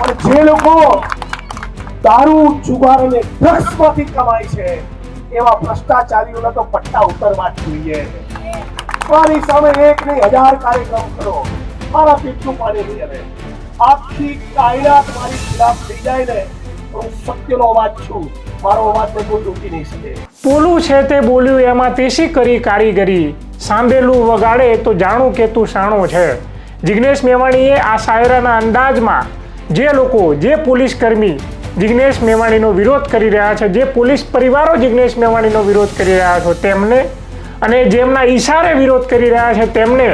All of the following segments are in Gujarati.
પણ જે લોકો દારૂ, જુગાર અને ડ્રગ્સમાંથી કમાય છે, એવા ભ્રષ્ટાચારીઓના તો પટ્ટા ઉતરવા જ જોઈએ. મારી સામે એક નહીં, હજાર કાર્યક્રમ કરો. મારા પીઠું પાણી નહીં આવે આખી કાયદા મારી ખિલાફ થઈ જાય ને હું સત્યનો અવાજ છું. મારો અવાજને કોઈ રોકી નહીં શકે. પોલું છે તે બોલ્યું, એમાં તેસી કરી કારીગરી સાંભેલું વગાડે તો જાણું કે તું શાણો છે. જિગ્નેશ મેવાણીએ આ શાયરાના અંદાજમાં જે લોકો, જે પોલીસ કર્મી જિગ્નેશ મેવાણીનો વિરોધ કરી રહ્યા છે, જે પોલીસ પરિવારો જિગ્નેશ મેવાણીનો વિરોધ કરી રહ્યા છો, તેમને અને જેમના ઈશારે વિરોધ કરી રહ્યા છે, તેમને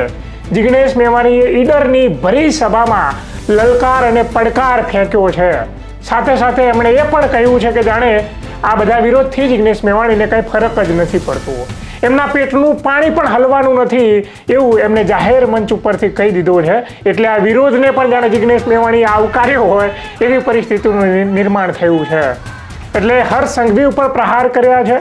જિગ્નેશ મેવાણીએ ઈડરની ભરી સભામાં લલકાર અને પડકાર ફેંક્યો છે. સાથે સાથે એમણે એ પણ કહ્યું છે કે જાણે આ બધા વિરોધથી જિગ્નેશ મેવાણીને કંઈ ફરક જ નથી પડતો. એમના પેટનું પાણી પણ હલવાનું નથી એવું એમને જાહેર મંચ ઉપરથી કહી દીધું છે. એટલે આ વિરોધને પણ જાણે જિગ્નેશ મેવાણી આવકાર્યો હોય એવી પરિસ્થિતિનું નિર્માણ થયું છે. એટલે હર્ષ સંઘવી ઉપર પ્રહાર કર્યા છે.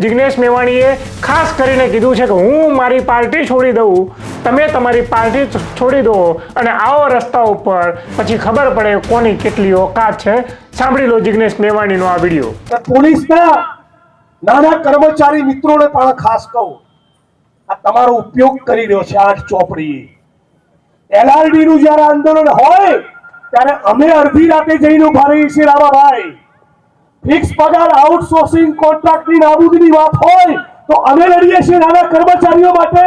જિગ્નેશ મેવાણીએ ખાસ કરીને કીધું છે કે હું મારી પાર્ટી છોડી દઉં, તમે તમારી પાર્ટી છોડી દો અને આવો રસ્તા ઉપર. પછી ખબર પડે કોની કેટલી ઓકાત છે. સાંભળી લો જિગ્નેશ મેવાણીનો આ વીડિયો. નાના કર્મચારી મિત્રોને પણ ખાસ કહું, આ તમારો ઉપયોગ કરી રહ્યો છે આઠ ચોપડી એલઆરડી નું જયારે આંદોલન હોય, ત્યારે અમે અડધી રાતે જઈને ઊભા રહીએ છીએ રામાભાઈ. ફિક્સ પગાર આઉટસોર્સિંગ કોન્ટ્રાક્ટની નાબૂદીની વાત હોય, તો અમે લડીએ છીએ નાના કર્મચારીઓ માટે.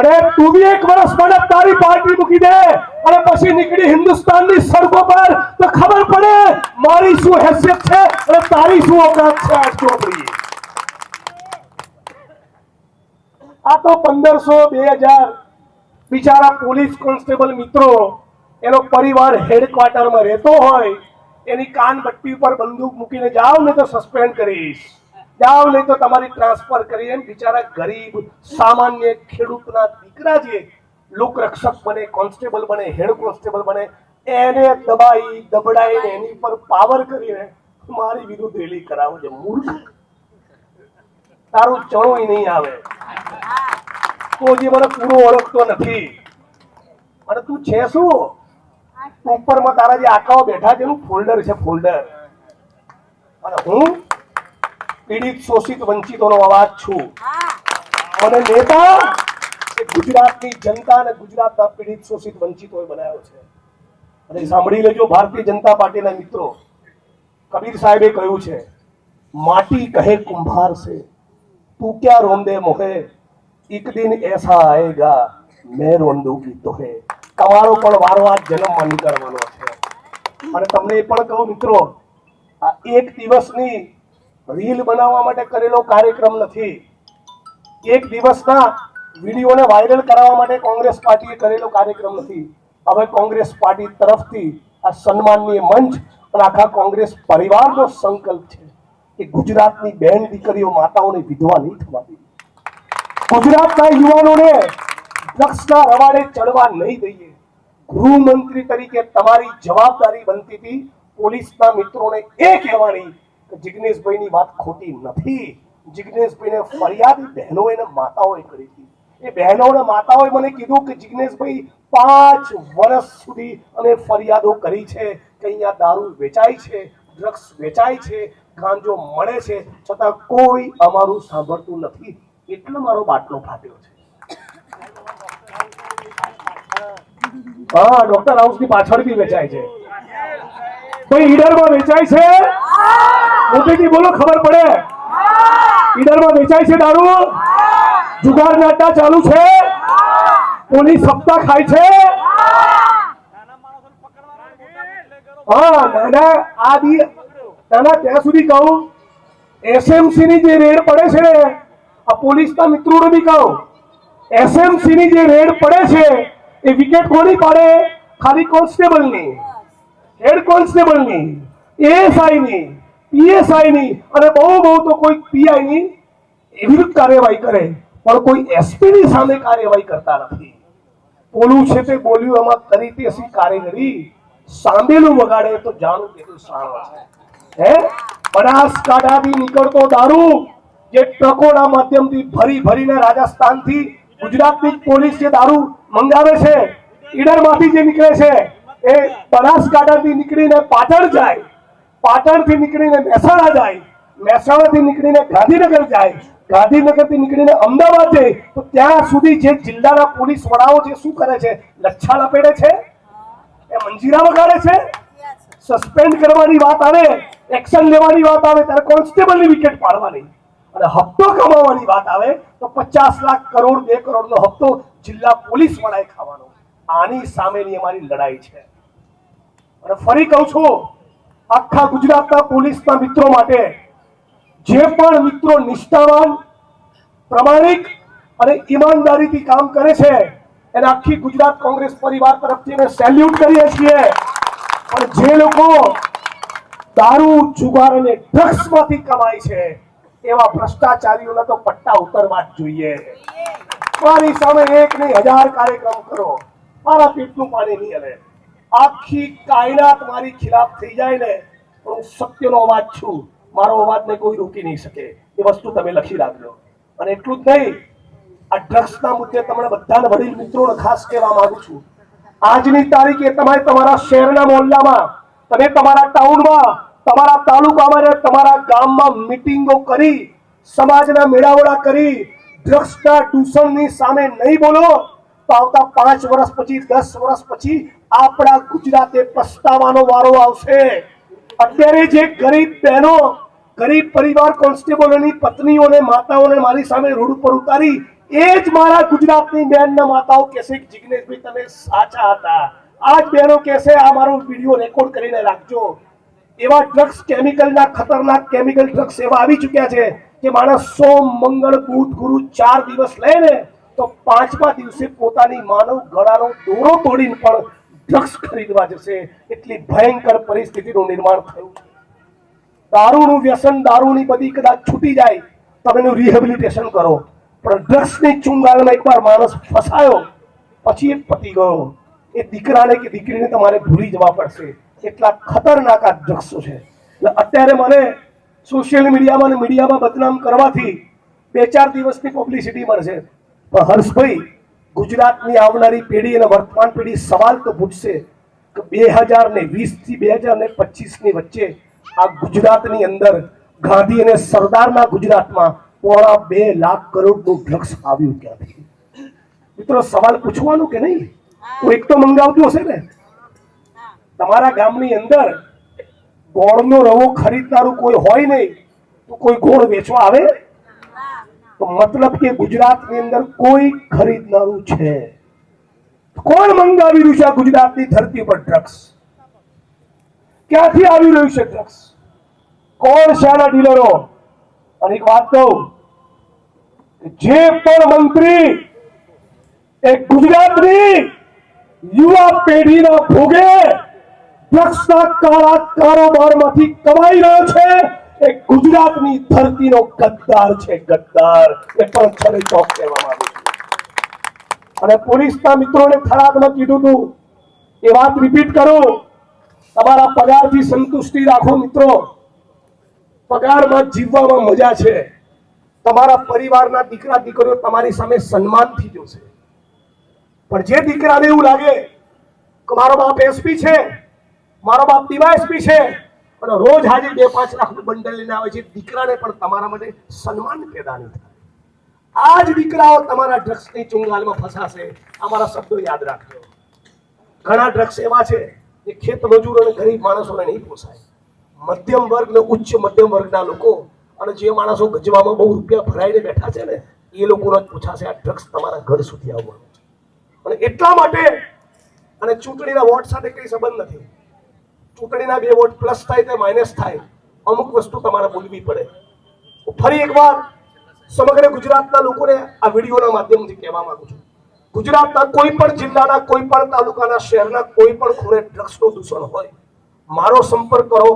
અને તું બી એક વર્ષ મને તારી પાર્ટી મૂકી દે. અને પછી નીકળી હિન્દુસ્તાનની સડકો પર. તો ખબર પડે મારી શું હેસિયત છે અને તારી શું ઓકાત છે આ ચોપડી આ તો પંદરસો બે હજાર બિચારા પોલીસ કોન્સ્ટેબલ મિત્રો, એનો પરિવાર હેડક્વાર્ટરમાં રહેતો હોય, એની કાન બટ્ટી ઉપર બંદૂક મૂકીને જાઓ ને તો સસ્પેન્ડ કરીશ. જાઓ નહીં તો તમારી ટ્રાન્સફર કરી એમ બિચારા ગરીબ, સામાન્ય ખેડૂતના દીકરા જે લોકરક્ષક બને કોન્સ્ટેબલ બને હેડ કોન્સ્ટેબલ બને, એને દબાઈ, દબડાઈને એની પર પાવર કરીને મારી વિરુદ્ધ રેલી કરાવો છે મૂર્ખ. તારું ચણોય નહીં આવે. તો જે મને પૂરો ઓળખતો નથી. અને તું છે શું? ઉપરમાં તારા જે આકાઓ બેઠા છે, એનું ફોલ્ડર છે ફોલ્ડર અને હું પીડિત, શોષિત, વંચિતોનો અવાજ છું. અને નેતા ગુજરાતની જનતા અને ગુજરાતના પીડિત, શોષિત, વંચિતોએ બનાવ્યો છે. અને સાંભળી લેજો, ભારતીય જનતા પાર્ટીના મિત્રો. કબીર સાહેબે કહ્યું છે, માટી કહે કુંભાર છે તું ક્યાં રોંદે મોહે? એક દિન એસા આએગા મેં રોંદુગી તોહે. તમારો પણ વારો આ જન્મમાં નીકળવાનો છે. અને તમને એ પણ કહું મિત્રો, આ એક દિવસની રીલ બનાવવા માટે કરેલો કાર્યક્રમ નથી. એક દિવસના વિડીયોને વાયરલ કરાવવા માટે કોંગ્રેસ પાર્ટીએ કરેલો કાર્યક્રમ નથી. હવે કોંગ્રેસ પાર્ટી તરફથી આ સન્માનનીય મંચ અને આખા કોંગ્રેસ પરિવારનો સંકલ્પ છે કે ગુજરાતની બહેન દીકરીઓ માતાઓને વિધવા નહીં થવા દઈએ ગુજરાતના યુવાનોને ડ્રગ્સના રવાડે ચડવા નહીં દઈએ. ગૃહમંત્રી તરીકે તમારી જવાબદારી બનતી હતી. પોલીસના મિત્રોને એ કહેવાની જિગ્નેશભાઈની વાત ખોટી નથી. જિગ્નેશભાઈને ફરિયાદ બહેનો અને માતાઓએ કરી હતી. એ બહેનો અને માતાઓએ મને કીધું કે જિગ્નેશભાઈ પાંચ વર્ષ સુધી અમે ફરિયાદો કરી છે કે અહીંયા દારૂ વેચાય છે ડ્રગ્સ વેચાય છે, ગાંજો મળે છે, છતાં કોઈ અમારું સાંભળતું નથી. એટલે મારો બાટલો ફાટ્યો છે. હા ડોક્ટર હાઉસની પાછળ બી વેચાય છે. કોઈ ઈડરમાં વેચાય છે? મોટેથી બોલો ખબર પડે? ઈડરમાં વેચાય છે દારૂ? જુગાર નાટા ચાલુ છે? પોલીસ સપ્તાહ ખાય છે? હા. નાના આ બી નાના ત્યાં સુધી કહું એસએમસી ની જે રેડ પડે છે ને આ પોલીસના મિત્રોને બી કહું એસએમસી ની જે રેડ પડે છે એ વિકેટ કોની પાડે? ખાલી કોન્સ્ટેબલની હેડ કોન્સ્ટેબલની એએસઆઈની એએસઆઈ ની પીએસઆઈ ની, અને બહુ બહુ તો કોઈ પીઆઈની વિરુદ્ધ કાર્યવાહી કરે, પણ કોઈ એસપીની સામે કાર્યવાહી કરતા નથી. બોલું છે તે બોલ્યું એમાં કરી તે અસી કારીગરી સાંભેલું વગાડે તો જાણું કેટલું તું છે. હે? બનાસકાંઠાથી નીકળતો દારૂ જે ટ્રકોના માધ્યમથી ભરી ભરીને રાજસ્થાનથી ગુજરાતની પોલીસ જે દારૂ મંગાવે છે ઈડરમાંથી જે નીકળે છે એ બનાસકાંઠાથી નીકળીને પાટણ જાય, પાટણથી નીકળીને મહેસાણા જાય, મહેસાણાથી નીકળીને ગાંધીનગર જાય, ગાંધીનગરથી નીકળીને અમદાવાદ જાય, તો ત્યાં સુધી જે જિલ્લાના પોલીસ વડાઓ જે શું કરે છે લચ્છા લપેડે છે, એ મંજીરા વગાડે છે, સસ્પેન્ડ કરવાની વાત આવે, એક્શન લેવાની વાત આવે, ત્યારે કોન્સ્ટેબલની વિકેટ પાડવાની. અને હપ્તો કમાવાની વાત આવે, તો પચાસ લાખ કરોડ, બે કરોડનો હપ્તો જિલ્લા પોલીસ વડાએ ખાવાનો. આની સામેની અમારી લડાઈ છે. અને ફરી કહું છું, આખા ગુજરાતના પોલીસના મિત્રો માટે જે પણ મિત્રો નિષ્ઠાવાન, પ્રમાણિક અને ઈમાનદારીથી કામ કરે છે, એને આખી ગુજરાત કોંગ્રેસ પરિવાર તરફથી અમે સેલ્યુટ કરીએ છીએ. પણ જે લોકો દારૂ, જુગાર અને ડ્રગ્સમાંથી કમાય છે, એવા ભ્રષ્ટાચારીઓના તો પટ્ટા ઉતરવા જ જોઈએ. મારી સામે એક નહીં, હજાર કાર્યક્રમ કરો. મારા પેટનું પાણી નહીં હલે. આખી કાયનાત મારી ખિલાફ થઈ જાય ને હું સત્યનો અવાજ છું. મારો અવાજને કોઈ રોકી નહીં શકે. એ વસ્તુ તમે લખી રાખજો. અને એટલું જ નહીં, આ ડ્રગ્સના મુદ્દે તમને બધાને વડીલ મિત્રોને ખાસ કહેવા માંગુ છું. આજની તારીખે તમે તમારા શહેરના મોહલ્લામાં, તમે તમારા ટાઉનમાં, તમારા તાલુકામાં અને તમારા ગામમાં મિટિંગો કરી, સમાજના મેળાવડા કરી, ડ્રગ્સના દૂષણની સામે નહીં બોલો, તો આવતા પાંચ વર્ષ પછી, દસ વર્ષ પછી આપણા ગુજરાતે પસ્તાવાનો વારો આવશે. અત્યારે જે ગરીબ બહેનો, ગરીબ પરિવાર કોન્સ્ટેબલોની પત્નીઓને, માતાઓને મારી સામે રોડ ઉપર ઉતારી, એ જ મારા ગુજરાતની બહેનના માતાઓ કહેશે કે, જિગ્નેશભાઈ, તમે સાચા હતા. આ જ બહેનો કહેશે, આ મારો વીડિયો રેકોર્ડ કરીને રાખજો. એવા ડ્રગ્સ, કેમિકલના ખતરનાક કેમિકલ ડ્રગ્સ એવા આવી ચૂક્યા છે કે, માણસ સોમ મંગળ બુધ ગુરુ ચાર દિવસ લે ને, તો પાંચમા દિવસે પોતાની માનવ ગળાનો દોરો તોડીને પણ ડ્રગ્સ ખરીદવા જશે. એટલી ભયંકર પરિસ્થિતિનું નિર્માણ થયું. દારૂનું વ્યસન, દારૂની બધી કદાચ છૂટી જાય, તમે એનું રિહેબિલિટેશન કરો. પણ ડ્રગ્સની ચુંગાલમાં એકવાર માણસ ફસાયો, પછી એ પતી ગયો. એ દીકરાને કે દીકરીને તમારે ભૂલી જવા પડશે. એટલા ખતરનાક આ ડ્રગ્સો છે. એટલે અત્યારે મને સોશિયલ મીડિયામાં અને મીડિયામાં બદનામ કરવાથી બે ચાર દિવસની પબ્લિસિટી મળશે. પણ હર્ષભાઈ ગુજરાતની આવનારી પેઢી અને વર્તમાન પેઢી સવાલ તો પૂછશે કે બે હજાર ને વીસથી બે હજાર ને પચીસની વચ્ચે આ ગુજરાતની અંદર ગાંધી અને સરદારના ગુજરાતમાં પોણા બે લાખ કરોડનું ડ્રગ્સ આવ્યું ક્યાંથી? મિત્રો સવાલ પૂછવાનું કે નહીં? હું. એક તો મંગાવતું હશે ને. તમારા ગામની અંદર ગોળનો રવો ખરીદનારું કોઈ હોય નહીં તો કોઈ ગોળ વેચવા આવે? મતલબ કે ગુજરાતની અંદર કોઈ ખરીદનારું છે. કોણ મંગાવી રહ્યું છે ગુજરાતની ધરતી પર ડ્રગ્સ ક્યાંથી આવી રહ્યું છે ડ્રગ્સ કોણ શાના ડીલરો અને એક વાત કહું, જે પણ મંત્રી એ ગુજરાતની યુવા પેઢીના ભોગે ડ્રગ્સના કાળા કારોબારમાંથી કમાઈ રહ્યો છે એ ગુજરાતની ધરતીનો ગદ્દાર છે, ગદ્દાર. એ પણ છરે ચોક કહેવામાં આવે અને પોલીસના મિત્રોને થરાદમાં કીધું હતું એ વાત રિપીટ કરો. તમારા પગારથી સંતુષ્ટિ રાખો મિત્રો. પગારમાં જીવવામાં મજા છે. તમારા પરિવારના દીકરા, દીકરીઓ તમારી સામે સન્માનથી જોશે. પણ જે દીકરાને એવું લાગે કે મારો બાપ એસપી છે, મારો બાપ ડીવાયએસપી છે અને રોજ હાજરી બે પાંચ લાખનું બંડલ લઈને આવે છે. દીકરાને પણ તમારા માટે સન્માન પેદા નહીં થાય. આ જ દીકરાઓ તમારા ડ્રગ્સની ચુંગાલમાં ફસાશે. અમારા શબ્દો યાદ રાખજો. ઘણા ડ્રગ્સ એવા છે કે ખેત મજૂર અને ગરીબ માણસોને નહીં પોસાય. મધ્યમ વર્ગ ને ઉચ્ચ મધ્યમ વર્ગના લોકો અને જે માણસો ગજવામાં બહુ રૂપિયા ભરાઈને બેઠા છે ને, એ લોકોનો જ પૂછાશે, આ ડ્રગ્સ તમારા ઘર સુધી આવવાનું છે. અને એટલા માટે અને ચૂંટણીના વોટ સાથે કઈ સંબંધ નથી. ચૂંટણીના બે વોટ પ્લસ થાય તે માઇનસ થાય. અમુક વસ્તુ તમારે બોલવી પડે. ફરી એકવાર સમગ્ર ગુજરાતના લોકોને આ વિડીયોના માધ્યમથી કહેવા માંગુ છું. ગુજરાતના કોઈ પણ જિલ્લાના, કોઈ પણ તાલુકાના, શહેરના કોઈ પણ ખૂણે ડ્રગ્સનું દૂષણ હોય, મારો સંપર્ક કરો.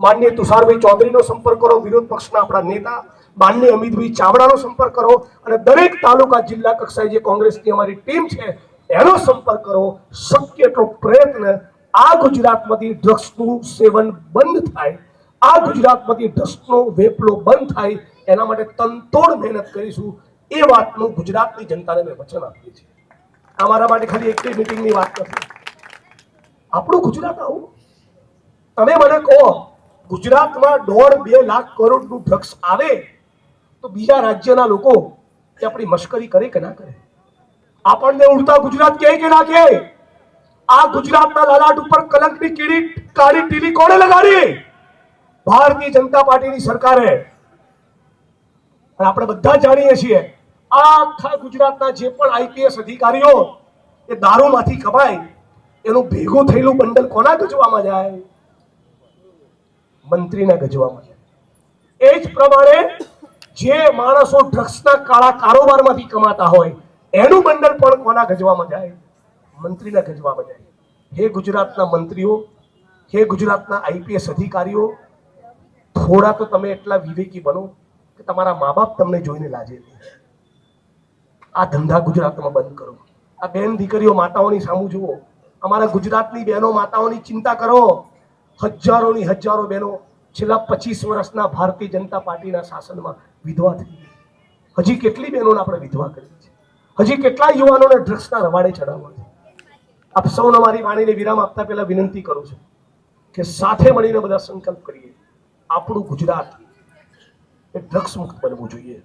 માન્ય તુષારભાઈ ચૌધરીનો સંપર્ક કરો, વિરોધ પક્ષના આપણા નેતા, માન્ય અમિતભાઈ ચાવડાનો સંપર્ક કરો, અને દરેક તાલુકા જિલ્લા કક્ષાએ જે કોંગ્રેસની અમારી ટીમ છે, એનો સંપર્ક કરો. શક્ય એટલો પ્રયત્ન આ ગુજરાતમાંથી ડ્રગ્સનું સેવન બંધ થાય, આ ગુજરાતમાંથી ડ્રગ્સનો વેપલો બંધ થાય, એના માટે તનતોડ મહેનત કરીશું, એ વાતનું ગુજરાતની જનતાને મેં વચન આપીએ છે આ મારા માટે ખાલી એક મિટિંગની વાત નથી. આપણું ગુજરાત આવું. તમે મને કહો, ગુજરાતમાં દોઢ બે લાખ કરોડનું ડ્રગ્સ આવે, તો બીજા રાજ્યના લોકો એ આપણી મશ્કરી કરે કે ના કરે? આપણને ઉડતા ગુજરાત કહે કે ના કહે? આ ગુજરાતના લલાટ ઉપર કલંકની કીડી, કાળી ટીલી કોણે લગાડી? ભારતીય જનતા પાર્ટીની સરકારે. આપણે બધા જાણીએ છીએ, આખા ગુજરાતના જે પણ આઈપીએસ અધિકારીઓ, એ દારૂમાંથી કમાય એનું ભેગું થયેલું બંડલ કોના ગજવામાં જાય? મંત્રીના ગજવામાં જાય. એ જ પ્રમાણે જે માણસો ડ્રગ્સના કાળા કારોબારમાંથી કમાતા હોય, એનું બંડલ પણ કોના ગજવામાં જાય? મંત્રીના ગજવા જાય હે ગુજરાતના મંત્રીઓ, હે ગુજરાતના આઈપીએસ અધિકારીઓ, થોડા તો તમે એટલા વિવેકી બનો કે તમારા મા બાપ તમને જોઈને લાજે. આ ધંધા ગુજરાતમાં બંધ કરો. આ બેન દીકરીઓ માતાઓની સામું જુઓ. અમારા ગુજરાતની બહેનો માતાઓની ચિંતા કરો. હજારોની હજારો બહેનો છેલ્લા પચીસ વર્ષના ભારતીય જનતા પાર્ટીના શાસનમાં વિધવા થઈ હજી કેટલી બહેનોને આપણે વિધવા કરી છે હજી કેટલા યુવાનોને ડ્રગ્સના રવાડે ચડાવવા છે? આપ સૌને મારી વાણીને વિરામ આપતા પહેલા વિનંતી કરું છું કે સાથે મળીને બધા સંકલ્પ કરીએ. આપણું ગુજરાત એ ડ્રગ્સ મુક્ત બનવું જોઈએ.